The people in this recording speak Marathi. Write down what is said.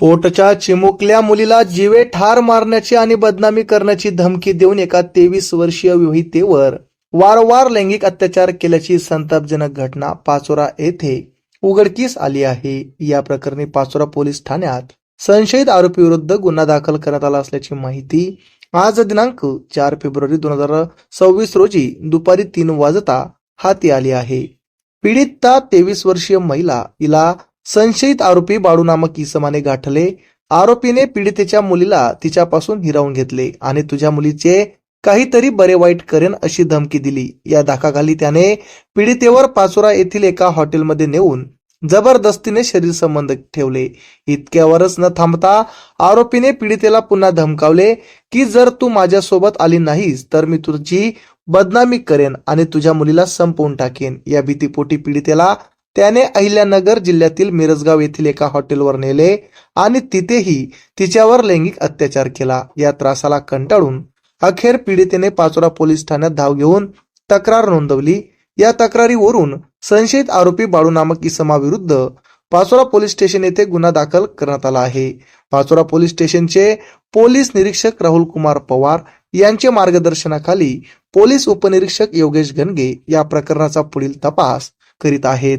पोटच्या चिमुकल्या मुलीला जीवे ठार मारण्याची आणि बदनामी करण्याची धमकी देऊन एका तेवीस वर्षीय विवाहितेवर वारंवार लैंगिक अत्याचार केल्याची संतापजनक घटना पाचोरा येथे उघडकीस आली आहे. या प्रकरणी पाचोरा पोलीस ठाण्यात संशयित आरोपी विरुद्ध गुन्हा दाखल करण्यात आला असल्याची माहिती आज दिनांक चार फेब्रुवारी दोन हजार सव्वीस रोजी दुपारी तीन वाजता हाती आली आहे. पीडिता तेवीस वर्षीय महिला हिला संशयित आरोपी बाळू नामक इसमाने गाठले. आरोपीने पीडितेच्या मुलीला तिच्यापासून हिरावून घेतले आणि तुझ्या मुलीचे काहीतरी बरे वाईट करेन अशी धमकी दिली. या धाकाखाली त्याने पीडितेवर पाचोरा येथील एका हॉटेलमध्ये नेऊन जबरदस्तीने शरीर संबंध ठेवले. इतक्यावरच न थांबता आरोपीने पीडितेला पुन्हा धमकावले की जर तू माझ्यासोबत आली नाहीस तर मी तुझी बदनामी करेन आणि तुझ्या मुलीला संपवून टाकेन. या भीतीपोटी पीडितेला त्याने अहिल्यानगर जिल्ह्यातील मिरजगाव येथील एका हॉटेलवर नेले आणि तिथेही तिच्यावर लैंगिक अत्याचार केला. या त्रासाला कंटाळून अखेर पीडितेने पाचोरा पोलीस ठाण्यात धाव घेऊन तक्रार नोंदवली. या तक्रारीवरून संशयित आरोपी बाळू नामक इसमाविरुद्ध पाचोरा पोलीस स्टेशन येथे गुन्हा दाखल करण्यात आला आहे. पाचोरा पोलीस स्टेशनचे पोलीस निरीक्षक राहुल कुमार पवार यांचे मार्गदर्शनाखाली पोलीस उपनिरीक्षक योगेश गणगे या प्रकरणाचा पुढील तपास करीत आहेत.